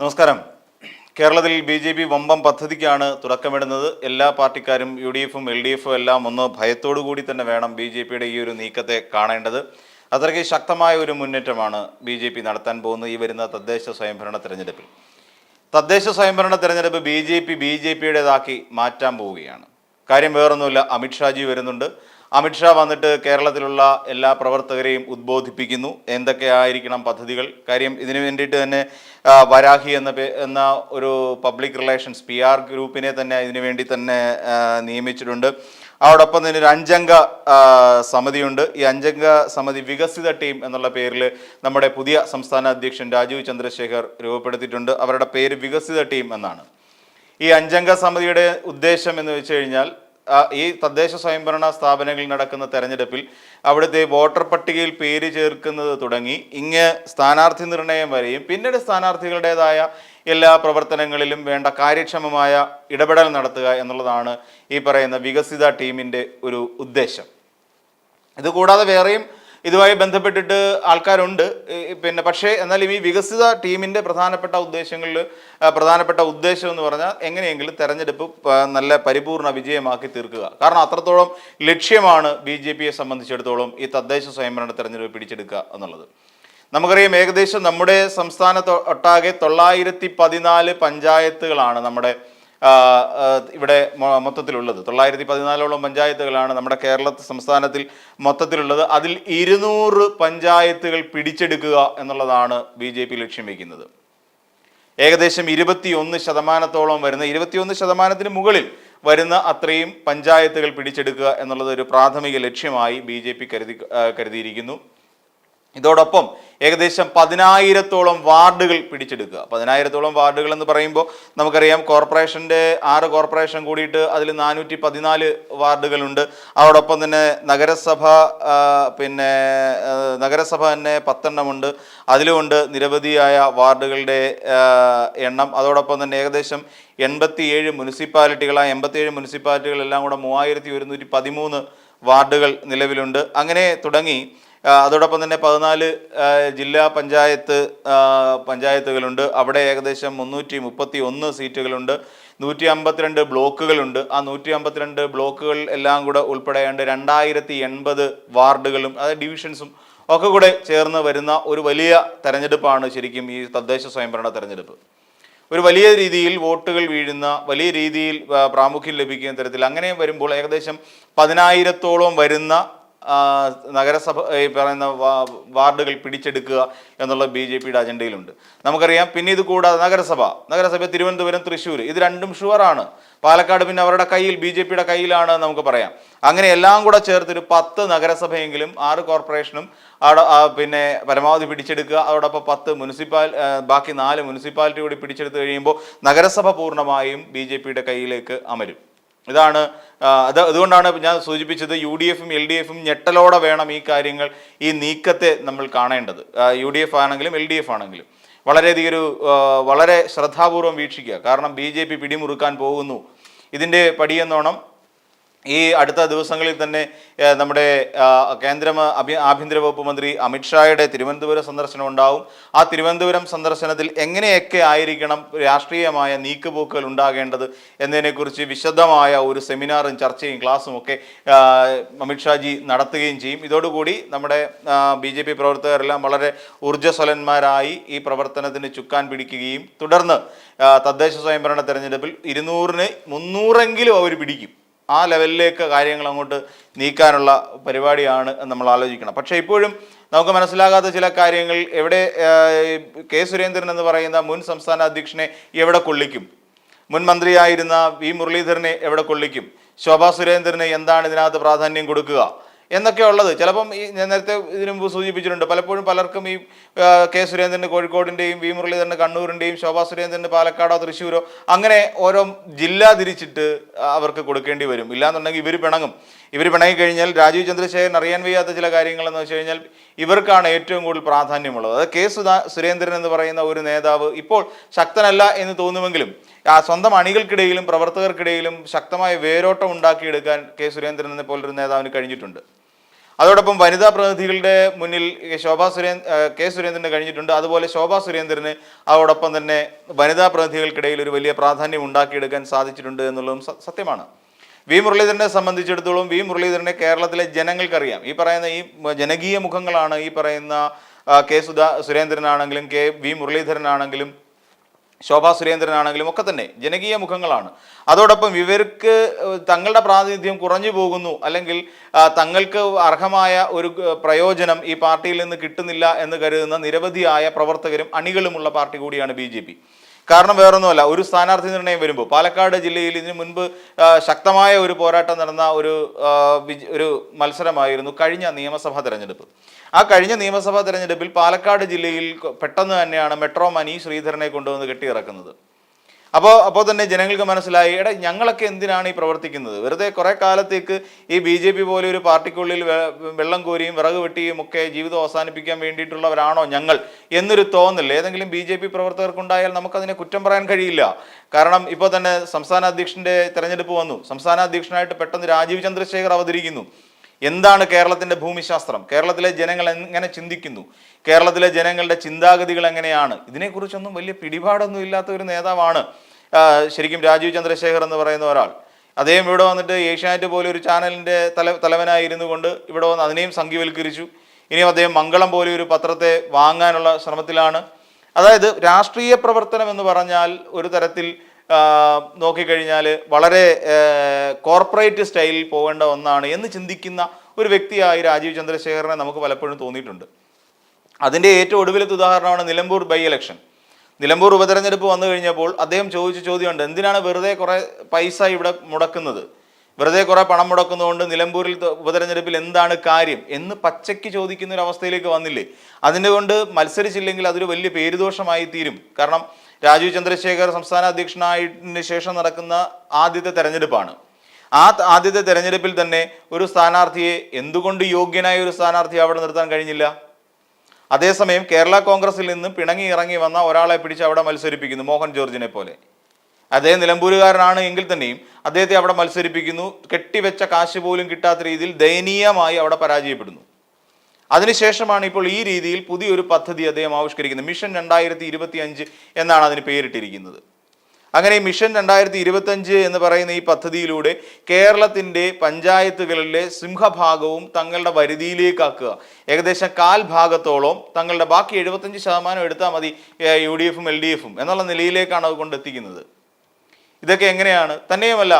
നമസ്കാരം. കേരളത്തിൽ B J P വമ്പം പദ്ധതിക്കാണ് തുടക്കമിടുന്നത്. എല്ലാ പാർട്ടിക്കാരും യു ഡി എഫും എൽ ഡി എഫും എല്ലാം ഒന്ന് ഭയത്തോടു കൂടി തന്നെ വേണം ബി ജെ പിയുടെ ഈ ഒരു നീക്കത്തെ കാണേണ്ടത്. അത്രയ്ക്ക് ശക്തമായ ഒരു മുന്നേറ്റമാണ് ബി ജെ പി നടത്താൻ പോകുന്നത് ഈ വരുന്ന തദ്ദേശ സ്വയംഭരണ തെരഞ്ഞെടുപ്പിൽ. തദ്ദേശ സ്വയംഭരണ തെരഞ്ഞെടുപ്പ് B J P B J പിയുടേതാക്കി മാറ്റാൻ പോവുകയാണ്. കാര്യം വേറൊന്നുമില്ല. അമിത്ഷാജി വരുന്നുണ്ട്. അമിത്ഷാ വന്നിട്ട് കേരളത്തിലുള്ള എല്ലാ പ്രവർത്തകരെയും ഉദ്ബോധിപ്പിക്കുന്നു. എന്തൊക്കെയായിരിക്കണം പദ്ധതികൾ? കാര്യം ഇതിനു വേണ്ടിയിട്ട് തന്നെ വരാഹി എന്ന എന്ന ഒരു പബ്ലിക് റിലേഷൻസ് പി ആർ ഗ്രൂപ്പിനെ തന്നെ ഇതിനു വേണ്ടി തന്നെ നിയമിച്ചിട്ടുണ്ട്. അതോടൊപ്പം തന്നെ ഒരു അഞ്ചംഗ സമിതിയുണ്ട്. ഈ അഞ്ചംഗ സമിതി വികസിത ടീം എന്നുള്ള പേരിൽ നമ്മുടെ പുതിയ സംസ്ഥാന അധ്യക്ഷൻ രാജീവ് ചന്ദ്രശേഖർ രൂപപ്പെടുത്തിയിട്ടുണ്ട്. അവരുടെ പേര് വികസിത ടീം എന്നാണ്. ഈ അഞ്ചംഗ സമിതിയുടെ ഉദ്ദേശം എന്ന് വെച്ച് കഴിഞ്ഞാൽ ഈ തദ്ദേശ സ്വയംഭരണ സ്ഥാപനങ്ങളിൽ നടക്കുന്ന തെരഞ്ഞെടുപ്പിൽ അവിടുത്തെ വോട്ടർ പട്ടികയിൽ പേര് ചേർക്കുന്നത് തുടങ്ങി. ഇങ്ങ് സ്ഥാനാർത്ഥി നിർണയം വരെയും പിന്നീട് സ്ഥാനാർത്ഥികളുടേതായ എല്ലാ പ്രവർത്തനങ്ങളിലും വേണ്ട കാര്യക്ഷമമായ ഇടപെടൽ നടത്തുക എന്നുള്ളതാണ് ഈ പറയുന്ന വികസിത ടീമിന്റെ ഒരു ഉദ്ദേശം. ഇതുകൂടാതെ വേറെയും ഇതുമായി ബന്ധപ്പെട്ടിട്ട് ആൾക്കാരുണ്ട്. പിന്നെ പക്ഷേ എന്നാലും ഈ വികസിത ടീമിന്റെ പ്രധാനപ്പെട്ട ഉദ്ദേശങ്ങളിൽ പ്രധാനപ്പെട്ട ഉദ്ദേശം എന്ന് പറഞ്ഞാൽ എങ്ങനെയെങ്കിലും തെരഞ്ഞെടുപ്പ് നല്ല പരിപൂർണ വിജയമാക്കി തീർക്കുക. കാരണം അത്രത്തോളം ലക്ഷ്യമാണ് ബി ജെ പിയെ സംബന്ധിച്ചിടത്തോളം ഈ തദ്ദേശ സ്വയംഭരണ തെരഞ്ഞെടുപ്പ് പിടിച്ചെടുക്കുക എന്നുള്ളത്. നമുക്കറിയാം ഏകദേശം നമ്മുടെ സംസ്ഥാനത്ത് ഒട്ടാകെ തൊള്ളായിരത്തി പതിനാല് പഞ്ചായത്തുകളാണ് നമ്മുടെ ഇവിടെ മൊത്തത്തിലുള്ളത്. തൊള്ളായിരത്തി പതിനാലോളം പഞ്ചായത്തുകളാണ് നമ്മുടെ കേരള സംസ്ഥാനത്തിൽ മൊത്തത്തിലുള്ളത്. അതിൽ ഇരുന്നൂറ് പഞ്ചായത്തുകൾ പിടിച്ചെടുക്കുക എന്നുള്ളതാണ് ബി ജെ പി ലക്ഷ്യം വയ്ക്കുന്നത് ഏകദേശം ഇരുപത്തിയൊന്ന് ശതമാനത്തോളം വരുന്ന ഇരുപത്തിയൊന്ന് ശതമാനത്തിന് മുകളിൽ വരുന്ന അത്രയും പഞ്ചായത്തുകൾ പിടിച്ചെടുക്കുക എന്നുള്ളത് ഒരു പ്രാഥമിക ലക്ഷ്യമായി ബി കരുതി കരുതിയിരിക്കുന്നു. ഇതോടൊപ്പം ഏകദേശം പതിനായിരത്തോളം വാർഡുകൾ പിടിച്ചെടുക്കുക. പതിനായിരത്തോളം വാർഡുകൾ എന്ന് പറയുമ്പോൾ നമുക്കറിയാം കോർപ്പറേഷന്റെ ആറ് കോർപ്പറേഷൻ കൂടിയിട്ട് അതിൽ നാനൂറ്റി പതിനാല് വാർഡുകളുണ്ട്. അതോടൊപ്പം തന്നെ നഗരസഭ പിന്നെ നഗരസഭ തന്നെ പത്തെണ്ണമുണ്ട്. അതിലുമുണ്ട് നിരവധിയായ വാർഡുകളുടെ എണ്ണം. അതോടൊപ്പം തന്നെ ഏകദേശം എൺപത്തിയേഴ് മുനിസിപ്പാലിറ്റികൾ ആ എൺപത്തിയേഴ് മുനിസിപ്പാലിറ്റികളെല്ലാം കൂടെ മൂവായിരത്തി ഒരുന്നൂറ്റി പതിമൂന്ന് വാർഡുകൾ നിലവിലുണ്ട്. അങ്ങനെ തുടങ്ങി അതോടൊപ്പം തന്നെ പതിനാല് ജില്ലാ പഞ്ചായത്ത് പഞ്ചായത്തുകളുണ്ട്. അവിടെ ഏകദേശം മുന്നൂറ്റി മുപ്പത്തി ഒന്ന് സീറ്റുകളുണ്ട്. നൂറ്റി അമ്പത്തിരണ്ട് ബ്ലോക്കുകളുണ്ട്. ആ നൂറ്റി അമ്പത്തിരണ്ട് ബ്ലോക്കുകൾ എല്ലാം കൂടെ ഉൾപ്പെടെയാണ്ട് രണ്ടായിരത്തി എൺപത് വാർഡുകളും അതായത് ഡിവിഷൻസും ഒക്കെ കൂടെ ചേർന്ന് വരുന്ന ഒരു വലിയ തെരഞ്ഞെടുപ്പാണ് ശരിക്കും ഈ തദ്ദേശ സ്വയംഭരണ തെരഞ്ഞെടുപ്പ്. ഒരു വലിയ രീതിയിൽ വോട്ടുകൾ വീഴുന്ന വലിയ രീതിയിൽ പ്രാമുഖ്യം ലഭിക്കുന്ന തരത്തിൽ അങ്ങനെ വരുമ്പോൾ ഏകദേശം പതിനായിരത്തോളം വരുന്ന നഗരസഭ ഈ പറയുന്ന വാർഡുകൾ പിടിച്ചെടുക്കുക എന്നുള്ള ബി ജെ പിയുടെ അജണ്ടയിലുണ്ട്. നമുക്കറിയാം പിന്നെ ഇത് കൂടാതെ നഗരസഭ. നഗരസഭ തിരുവനന്തപുരം തൃശ്ശൂർ. ഇത് രണ്ടും ഷുവറാണ്. പാലക്കാട് പിന്നെ അവരുടെ കയ്യിൽ ബി ജെ പിയുടെ കയ്യിലാണ് നമുക്ക് പറയാം. അങ്ങനെ എല്ലാം കൂടെ ചേർത്തൊരു പത്ത് നഗരസഭയെങ്കിലും ആറ് കോർപ്പറേഷനും അവിടെ പിന്നെ പരമാവധി പിടിച്ചെടുക്കുക. അതോടൊപ്പം പത്ത് മുനിസിപ്പാൽ ബാക്കി നാല് മുനിസിപ്പാലിറ്റി കൂടി പിടിച്ചെടുത്ത് കഴിയുമ്പോൾ നഗരസഭ പൂർണമായും ബി കയ്യിലേക്ക് അമരും. ഇതാണ് അത് അതുകൊണ്ടാണ് ഞാൻ സൂചിപ്പിച്ചത് യു ഡി എഫും എൽ ഡി എഫും ഞെട്ടലോടെ വേണം ഈ കാര്യങ്ങൾ ഈ നീക്കത്തെ നമ്മൾ കാണേണ്ടത്. യു ഡി എഫ് ആണെങ്കിലും എൽ ഡി എഫ് ആണെങ്കിലും. വളരെയധികം ഒരു വളരെ ശ്രദ്ധാപൂർവം വീക്ഷിക്കുക. കാരണം ബി ജെ പി പിടിമുറുക്കാൻ പോകുന്നു. ഇതിന്റെ പടിയെന്നോണം ഈ അടുത്ത ദിവസങ്ങളിൽ തന്നെ നമ്മുടെ കേന്ദ്ര ആഭ്യന്തര വകുപ്പ് മന്ത്രി അമിത്ഷായുടെ തിരുവനന്തപുരം സന്ദർശനം ഉണ്ടാവും. ആ തിരുവനന്തപുരം സന്ദർശനത്തിൽ എങ്ങനെയൊക്കെ ആയിരിക്കണം രാഷ്ട്രീയമായ നീക്കുപോക്കുകൾ ഉണ്ടാകേണ്ടത് എന്നതിനെക്കുറിച്ച് വിശദമായ ഒരു സെമിനാറും ചർച്ചയും ക്ലാസ്സും ഒക്കെ അമിത്ഷാജി നടത്തുകയും ചെയ്യും. ഇതോടുകൂടി നമ്മുടെ ബി ജെ പി പ്രവർത്തകരെല്ലാം വളരെ ഊർജസ്വലന്മാരായി ഈ പ്രവർത്തനത്തിന് ചുക്കാൻ പിടിക്കുകയും തുടർന്ന് തദ്ദേശ സ്വയംഭരണ തെരഞ്ഞെടുപ്പിൽ ഇരുന്നൂറിന് മുന്നൂറെങ്കിലും അവർ പിടിക്കും. ആ ലെവലിലേക്ക് കാര്യങ്ങൾ അങ്ങോട്ട് നീക്കാനുള്ള പരിപാടിയാണ് നമ്മൾ ആലോചിക്കണം. പക്ഷേ ഇപ്പോഴും നമുക്ക് മനസ്സിലാകാത്ത ചില കാര്യങ്ങൾ എവിടെ കെ സുരേന്ദ്രൻ എന്ന് പറയുന്ന മുൻ സംസ്ഥാന അധ്യക്ഷനെ എവിടെ കൊള്ളിക്കും? മുൻ മന്ത്രിയായിരുന്ന വി മുരളീധരനെ എവിടെ കൊള്ളിക്കും? ശോഭാ സുരേന്ദ്രന് എന്താണ് ഇതിനകത്ത് പ്രാധാന്യം കൊടുക്കുക? എന്നൊക്കെ ഉള്ളത് ചിലപ്പം ഈ ഞാൻ നേരത്തെ ഇതിനു മുമ്പ് സൂചിപ്പിച്ചിട്ടുണ്ട്. പലപ്പോഴും പലർക്കും ഈ കെ സുരേന്ദ്രന് കോഴിക്കോടിന്റെയും വി മുരളീധരന് കണ്ണൂരിന്റെയും ശോഭാ സുരേന്ദ്രന് പാലക്കാടോ തൃശ്ശൂരോ അങ്ങനെ ഓരോ ജില്ല തിരിച്ചിട്ട് അവർക്ക് കൊടുക്കേണ്ടി വരും. ഇല്ലാന്നുണ്ടെങ്കിൽ ഇവർ പിണങ്ങും. ഇവർ പിണങ്ങി കഴിഞ്ഞാൽ രാജീവ് ചന്ദ്രശേഖരൻ അറിയാൻ വയ്യാത്ത ചില കാര്യങ്ങളെന്ന് വെച്ച് കഴിഞ്ഞാൽ ഇവർക്കാണ് ഏറ്റവും കൂടുതൽ പ്രാധാന്യമുള്ളത്. അത് കെ സുധാ സുരേന്ദ്രൻ എന്ന് പറയുന്ന ഒരു നേതാവ് ഇപ്പോൾ ശക്തനല്ല എന്ന് തോന്നുമെങ്കിലും ആ സ്വന്തം അണികൾക്കിടയിലും പ്രവർത്തകർക്കിടയിലും ശക്തമായ വേരോട്ടം ഉണ്ടാക്കിയെടുക്കാൻ കെ സുരേന്ദ്രൻ എന്ന പോലൊരു നേതാവിന് കഴിഞ്ഞിട്ടുണ്ട്. അതോടൊപ്പം വനിതാ പ്രതിനിധികളുടെ മുന്നിൽ ശോഭാ സുരേന്ദ്ര കെ സുരേന്ദ്രന് കഴിഞ്ഞിട്ടുണ്ട്. അതുപോലെ ശോഭാ സുരേന്ദ്രന് അതോടൊപ്പം തന്നെ വനിതാ പ്രതിനിധികൾക്കിടയിൽ ഒരു വലിയ പ്രാധാന്യം ഉണ്ടാക്കിയെടുക്കാൻ സാധിച്ചിട്ടുണ്ട് എന്നുള്ളതും സത്യമാണ്. വി മുരളീധരനെ സംബന്ധിച്ചിടത്തോളം വി മുരളീധരനെ കേരളത്തിലെ ജനങ്ങൾക്കറിയാം. ഈ പറയുന്ന ഈ ജനകീയ മുഖങ്ങളാണ് ഈ പറയുന്ന കെ സുധാ സുരേന്ദ്രനാണെങ്കിലും കെ വി മുരളീധരനാണെങ്കിലും ശോഭാ സുരേന്ദ്രനാണെങ്കിലും ഒക്കെ തന്നെ ജനകീയ മുഖങ്ങളാണ്. അതോടൊപ്പം ഇവർക്ക് തങ്ങളുടെ പ്രാതിനിധ്യം കുറഞ്ഞു പോകുന്നു. അല്ലെങ്കിൽ തങ്ങൾക്ക് അർഹമായ ഒരു പ്രയോജനം ഈ പാർട്ടിയിൽ നിന്ന് കിട്ടുന്നില്ല എന്ന് കരുതുന്ന നിരവധിയായ പ്രവർത്തകരും അണികളുമുള്ള പാർട്ടി കൂടിയാണ് ബി കാരണം വേറൊന്നുമല്ല ഒരു സ്ഥാനാർത്ഥി നിർണയം വരുമ്പോൾ പാലക്കാട് ജില്ലയിൽ ഇതിനു മുൻപ് ശക്തമായ ഒരു പോരാട്ടം നടന്ന ഒരു ഒരു മത്സരമായിരുന്നു കഴിഞ്ഞ നിയമസഭാ തെരഞ്ഞെടുപ്പ്. ആ കഴിഞ്ഞ നിയമസഭാ തെരഞ്ഞെടുപ്പിൽ പാലക്കാട് ജില്ലയിൽ പെട്ടെന്ന് തന്നെയാണ് മെട്രോ മനി ശ്രീധരനെ കൊണ്ടുവന്ന് കെട്ടിയിറക്കുന്നത്. അപ്പോൾ അപ്പോൾ തന്നെ ജനങ്ങൾക്ക് മനസ്സിലായി എടാ ഞങ്ങളൊക്കെ എന്തിനാണ് ഈ പ്രവർത്തിക്കുന്നത്? വെറുതെ കുറേ കാലത്തേക്ക് ഈ ബി ജെ പി പോലെ ഒരു പാർട്ടിക്കുള്ളിൽ വെള്ളം കോരിയും വിറക് വെട്ടിയും ഒക്കെ ജീവിതം അവസാനിപ്പിക്കാൻ വേണ്ടിയിട്ടുള്ളവരാണോ ഞങ്ങൾ? എന്നൊരു തോന്നൽ ഏതെങ്കിലും ബി ജെ പി പ്രവർത്തകർക്കുണ്ടായാൽ നമുക്കതിനെ കുറ്റം പറയാൻ കഴിയില്ല. കാരണം ഇപ്പോൾ തന്നെ സംസ്ഥാന അധ്യക്ഷന്റെ തെരഞ്ഞെടുപ്പ് വന്നു. സംസ്ഥാന അധ്യക്ഷനായിട്ട് പെട്ടെന്ന് രാജീവ് ചന്ദ്രശേഖർ അവതരിക്കുന്നു. എന്താണ് കേരളത്തിന്റെ ഭൂമിശാസ്ത്രം? കേരളത്തിലെ ജനങ്ങൾ എങ്ങനെ ചിന്തിക്കുന്നു? കേരളത്തിലെ ജനങ്ങളുടെ ചിന്താഗതികൾ എങ്ങനെയാണ്? ഇതിനെക്കുറിച്ചൊന്നും വലിയ പിടിപാടൊന്നും ഇല്ലാത്ത ഒരു നേതാവാണ് ശരിക്കും രാജീവ് ചന്ദ്രശേഖർ എന്ന് പറയുന്ന ഒരാൾ. അദ്ദേഹം ഇവിടെ വന്നിട്ട് ഏഷ്യാനെറ്റ് പോലെ ഒരു ചാനലിന്റെ തല തലവനായിരുന്നു കൊണ്ട് ഇവിടെ വന്ന് അതിനെയും സംഘീവൽക്കരിച്ചു. ഇനിയും അദ്ദേഹം മംഗളം പോലെ ഒരു പത്രത്തെ വാങ്ങാനുള്ള ശ്രമത്തിലാണ്. അതായത് രാഷ്ട്രീയ പ്രവർത്തനം എന്ന് പറഞ്ഞാൽ ഒരു തരത്തിൽ നോക്കിക്കഴിഞ്ഞാൽ വളരെ കോർപ്പറേറ്റ് സ്റ്റൈലിൽ പോകേണ്ട ഒന്നാണ് എന്ന് ചിന്തിക്കുന്ന ഒരു വ്യക്തിയായി രാജീവ് ചന്ദ്രശേഖരനെ നമുക്ക് പലപ്പോഴും തോന്നിയിട്ടുണ്ട്. അതിന്റെ ഏറ്റവും ഒടുവിലത്തെ ഉദാഹരണമാണ് നിലമ്പൂർ ബൈ ഇലക്ഷൻ നിലമ്പൂർ ഉപതെരഞ്ഞെടുപ്പ് വന്നു കഴിഞ്ഞപ്പോൾ അദ്ദേഹം ചോദിച്ച ചോദ്യമുണ്ട് എന്തിനാണ് വെറുതെ കുറേ പൈസ ഇവിടെ മുടക്കുന്നത്? വെറുതെ കുറേ പണം മുടക്കുന്നതുകൊണ്ട് നിലമ്പൂരിൽ ഉപതെരഞ്ഞെടുപ്പിൽ എന്താണ് കാര്യം എന്ന് പച്ചയ്ക്ക് ചോദിക്കുന്ന ഒരു അവസ്ഥയിലേക്ക് വന്നില്ലേ? അതിന്റെ കൊണ്ട് മത്സരിച്ചില്ലെങ്കിൽ അതൊരു വലിയ പേരുദോഷമായി തീരും. കാരണം രാജീവ് ചന്ദ്രശേഖർ സംസ്ഥാന അധ്യക്ഷനായതിന് ശേഷം നടക്കുന്ന ആദ്യത്തെ തെരഞ്ഞെടുപ്പാണ്. ആ ആദ്യത്തെ തെരഞ്ഞെടുപ്പിൽ തന്നെ ഒരു സ്ഥാനാർത്ഥിയെ എന്തുകൊണ്ട് യോഗ്യനായ ഒരു സ്ഥാനാർത്ഥി അവിടെ നിർത്താൻ കഴിഞ്ഞില്ല? അതേസമയം കേരള കോൺഗ്രസിൽ നിന്ന് പിണങ്ങി ഇറങ്ങി വന്ന ഒരാളെ പിടിച്ച് അവിടെ മത്സരിപ്പിക്കുന്നു മോഹൻ ജോർജിനെ പോലെ. അദ്ദേഹം നിലമ്പൂരുകാരനാണ് എങ്കിൽ തന്നെയും അദ്ദേഹത്തെ അവിടെ മത്സരിപ്പിക്കുന്നു. കെട്ടിവെച്ച കാശ് പോലും കിട്ടാത്ത രീതിയിൽ ദയനീയമായി അവിടെ പരാജയപ്പെടുന്നു. അതിനുശേഷമാണ് ഇപ്പോൾ ഈ രീതിയിൽ പുതിയൊരു പദ്ധതി അദ്ദേഹം ആവിഷ്കരിക്കുന്നത്. മിഷൻ രണ്ടായിരത്തി ഇരുപത്തി അഞ്ച് എന്നാണ് അതിന് പേരിട്ടിരിക്കുന്നത്. അങ്ങനെ മിഷൻ രണ്ടായിരത്തി ഇരുപത്തഞ്ച് എന്ന് പറയുന്ന ഈ പദ്ധതിയിലൂടെ കേരളത്തിന്റെ പഞ്ചായത്തുകളിലെ സിംഹഭാഗവും തങ്ങളുടെ വരുതിയിലേക്കാക്കുക. ഏകദേശം കാൽ ഭാഗത്തോളം തങ്ങളുടെ ബാക്കി എഴുപത്തഞ്ച് ശതമാനം എടുത്താൽ മതി യു ഡി എഫും എൽ ഡി എഫും എന്നുള്ള നിലയിലേക്കാണ് അത് കൊണ്ടെത്തിക്കുന്നത്. ഇതൊക്കെ എങ്ങനെയാണ്? തന്നെയുമല്ല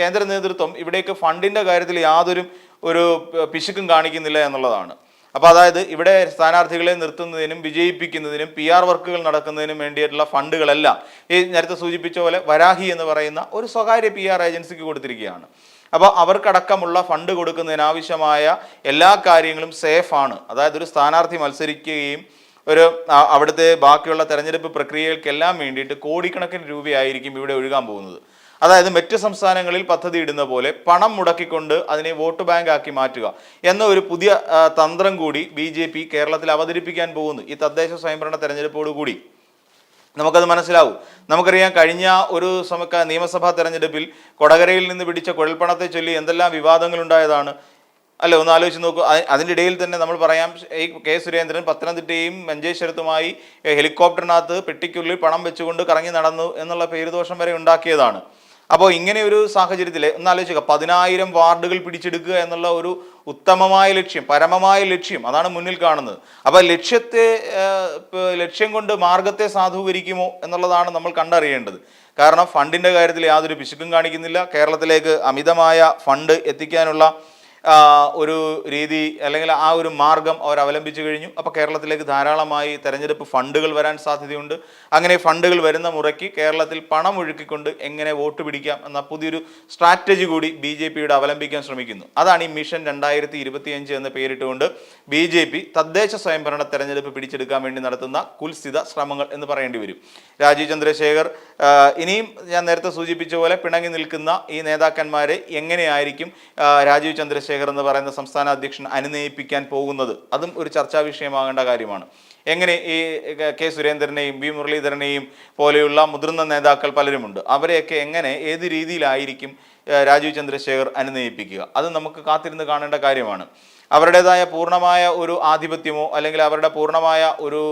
കേന്ദ്ര നേതൃത്വം ഇവിടേക്ക് ഫണ്ടിന്റെ കാര്യത്തിൽ യാതൊരു ഒരു പിശുക്കും കാണിക്കുന്നില്ല എന്നുള്ളതാണ്. അപ്പോൾ അതായത് ഇവിടെ സ്ഥാനാർത്ഥികളെ നിർത്തുന്നതിനും വിജയിപ്പിക്കുന്നതിനും പി ആർ വർക്കുകൾ നടക്കുന്നതിനും വേണ്ടിയിട്ടുള്ള ഫണ്ടുകളെല്ലാം ഈ നേരത്തെ സൂചിപ്പിച്ച പോലെ വരാഹി എന്ന് പറയുന്ന ഒരു സ്വകാര്യ പി ആർ ഏജൻസിക്ക് കൊടുത്തിരിക്കുകയാണ്. അപ്പോൾ അവർക്കടക്കമുള്ള ഫണ്ട് കൊടുക്കുന്നതിനാവശ്യമായ എല്ലാ കാര്യങ്ങളും സേഫാണ് അതായത് ഒരു സ്ഥാനാർത്ഥി മത്സരിക്കുകയും ഒരു അവിടുത്തെ ബാക്കിയുള്ള തെരഞ്ഞെടുപ്പ് പ്രക്രിയകൾക്കെല്ലാം വേണ്ടിയിട്ട് കോടിക്കണക്കിന് രൂപയായിരിക്കും ഇവിടെ ഒഴുകാൻ പോകുന്നത്. അതായത് മറ്റ് സംസ്ഥാനങ്ങളിൽ പദ്ധതി ഇടുന്ന പോലെ പണം മുടക്കിക്കൊണ്ട് അതിനെ വോട്ട് ബാങ്ക് ആക്കി മാറ്റുക എന്ന ഒരു പുതിയ തന്ത്രം കൂടി ബി ജെ പി കേരളത്തിൽ അവതരിപ്പിക്കാൻ പോകുന്നു ഈ തദ്ദേശ സ്വയംഭരണ തെരഞ്ഞെടുപ്പോടുകൂടി നമുക്കത് മനസ്സിലാവും. നമുക്കറിയാം കഴിഞ്ഞ ഒരു സമക്ക നിയമസഭാ തെരഞ്ഞെടുപ്പിൽ കൊടകരയിൽ നിന്ന് പിടിച്ച കുഴൽപ്പണത്തെ ചൊല്ലി എന്തെല്ലാം വിവാദങ്ങൾ ഉണ്ടായതാണ് അല്ല ഒന്ന് ആലോചിച്ച് നോക്കൂ. അതിന്റെ ഇടയിൽ തന്നെ നമ്മൾ പറയാം ഈ കെ സുരേന്ദ്രൻ പത്തനംതിട്ടയും മഞ്ചേശ്വരത്തുമായി ഹെലികോപ്റ്ററിനകത്ത് പെട്ടിക്കുള്ളിൽ പണം വെച്ചുകൊണ്ട് കറങ്ങി നടന്നു എന്നുള്ള പേരുദോഷം വരെ ഉണ്ടാക്കിയതാണ്. അപ്പോൾ ഇങ്ങനെ ഒരു സാഹചര്യത്തിൽ ഒന്ന് ആലോചിക്കുക പതിനായിരം വാർഡുകൾ പിടിച്ചെടുക്കുക എന്നുള്ള ഒരു ഉത്തമമായ ലക്ഷ്യം പരമമായ ലക്ഷ്യം അതാണ് മുന്നിൽ കാണുന്നത്. അപ്പോൾ ലക്ഷ്യത്തെ ലക്ഷ്യം കൊണ്ട് മാർഗത്തെ സാധൂകരിക്കുമോ എന്നുള്ളതാണ് നമ്മൾ കണ്ടറിയേണ്ടത്. കാരണം ഫണ്ടിന്റെ കാര്യത്തിൽ യാതൊരു പിശുക്കും കാണിക്കുന്നില്ല. കേരളത്തിലേക്ക് അമിതമായ ഫണ്ട് എത്തിക്കാനുള്ള ഒരു രീതി അല്ലെങ്കിൽ ആ ഒരു മാർഗം അവർ അവലംബിച്ചു കഴിഞ്ഞു. അപ്പോൾ കേരളത്തിലേക്ക് ധാരാളമായി തെരഞ്ഞെടുപ്പ് ഫണ്ടുകൾ വരാൻ സാധ്യതയുണ്ട്. അങ്ങനെ ഫണ്ടുകൾ വരുന്ന മുറയ്ക്ക് കേരളത്തിൽ പണം ഒഴുക്കിക്കൊണ്ട് എങ്ങനെ വോട്ട് പിടിക്കാം എന്ന പുതിയൊരു സ്ട്രാറ്റജി കൂടി ബി ജെ പിയുടെ അവലംബിക്കാൻ ശ്രമിക്കുന്നു. അതാണ് ഈ മിഷൻ രണ്ടായിരത്തി ഇരുപത്തിയഞ്ച് എന്ന് പേരിട്ടുകൊണ്ട് ബി ജെ പി തദ്ദേശ സ്വയംഭരണ തെരഞ്ഞെടുപ്പ് പിടിച്ചെടുക്കാൻ വേണ്ടി നടത്തുന്ന കുൽസ്ഥിത ശ്രമങ്ങൾ എന്ന് പറയേണ്ടി വരും. രാജീവ് ചന്ദ്രശേഖർ ഇനിയും ഞാൻ നേരത്തെ സൂചിപ്പിച്ച പോലെ പിണങ്ങി നിൽക്കുന്ന ഈ നേതാക്കന്മാരെ എങ്ങനെയായിരിക്കും രാജീവ് ചന്ദ്രശേഖർ എന്ന് പറയുന്ന സംസ്ഥാന അധ്യക്ഷൻ അനുനയിപ്പിക്കാൻ പോകുന്നത് അതും ഒരു ചർച്ചാ വിഷയമാകേണ്ട കാര്യമാണ്. എങ്ങനെ ഈ കെ സുരേന്ദ്രനെയും വി മുരളീധരനെയും പോലെയുള്ള മുതിർന്ന നേതാക്കൾ പലരുമുണ്ട്. അവരെയൊക്കെ എങ്ങനെ ഏത് രീതിയിലായിരിക്കും രാജീവ് ചന്ദ്രശേഖർ അനുനയിപ്പിക്കുക? അത് നമുക്ക് കാത്തിരുന്ന് കാണേണ്ട കാര്യമാണ്. അവരുടേതായ പൂർണമായ ഒരു ആധിപത്യമോ അല്ലെങ്കിൽ അവരുടെ പൂർണമായ ഒരു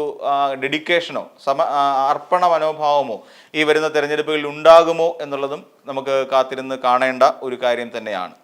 ഡെഡിക്കേഷനോ സമ അർപ്പണ മനോഭാവമോ ഈ വരുന്ന തെരഞ്ഞെടുപ്പുകളിൽ ഉണ്ടാകുമോ എന്നുള്ളതും നമുക്ക് കാത്തിരുന്ന് കാണേണ്ട ഒരു കാര്യം തന്നെയാണ്.